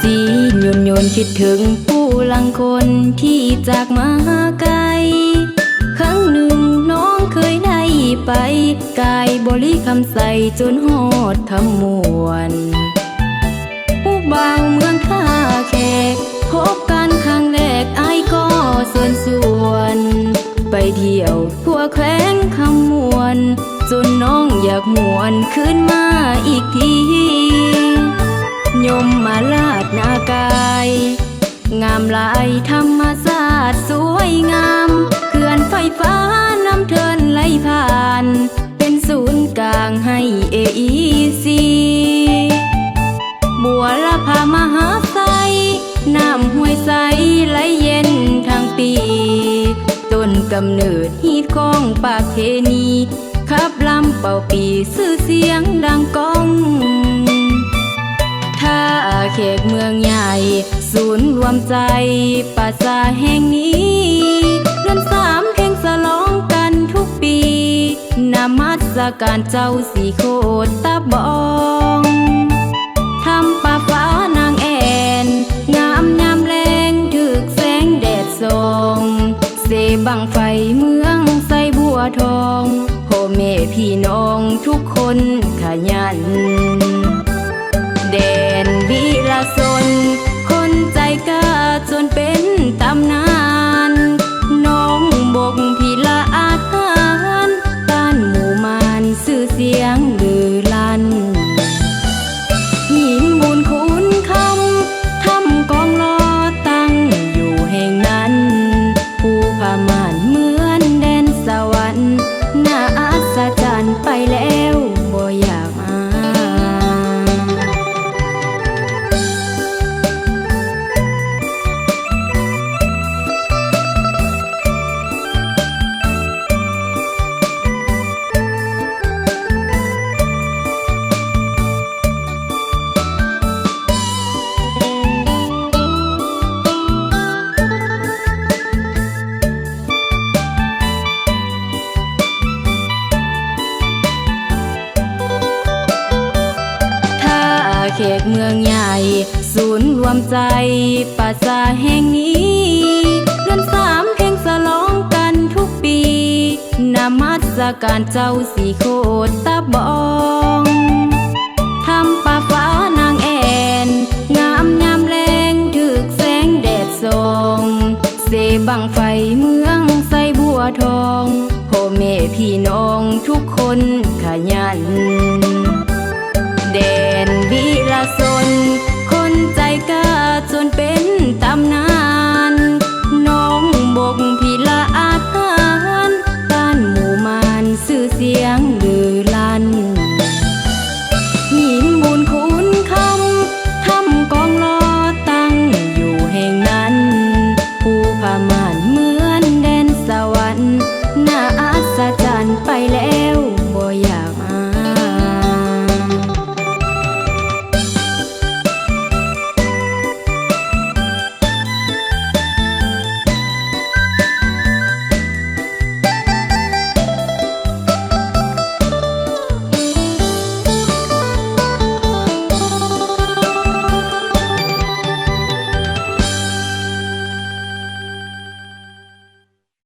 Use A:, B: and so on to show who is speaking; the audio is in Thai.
A: สีหยุนยนคิดถึงผู้ลังคนที่จากมาไกล ครั้งหนึ่งน้องเคยได้ไป กายบริคำใสจนหอดทำมวนผู้บ่าวเมืองท่าแขกพบกันครั้งแรกไอ้ก็เสินส่วน ไปเที่ยวทั่วแคว้นคำมวนจนน้องอยากหวนขึ้นมาอีก งามลายธรรมศาสตร์สวยงามเขื่อนไฟฟ้าน้ำเทินไหลผ่าน เป็นศูนย์กลางให้ AEC บัวละพามหาไซน้ำห้วยใสไหลเย็นทางปี ต้นกำเนิดฮีดของปากเพนีขับลำเป่าปีซื่อเสียงดังก้อง ถ้าเขกเมืองใหญ่ ศูนย์รวมใจปราสาแห่งนี้เดือนสามเพลงสลองกันทุกปีนามัสการเจ้าสีโคตตาบองทำป่าฟ้านางแอน งามยามแรงถึกแสงแดดส่องเสบังไฟเมืองใสบัวทองพ่อแม่พี่น้องทุกคนขยันแดนวิลาสน ใจกาจนเป็นตำนาน น้องบกพิลาอาหารต้านหมู่มานสื่อเสียง เขตเมืองใหญ่ ศูนย์รวมใจปราสาแห่งนี้เดือนสามเพลงสลองกันทุกปี นามัสการเจ้าสีโคตตาบองทำป่าฟ้านางแอน งามยามแรงถึกแสงแดดส่องเสบังไฟเมืองใส่บัวทองพ่อแม่พี่น้องทุกคนขยัน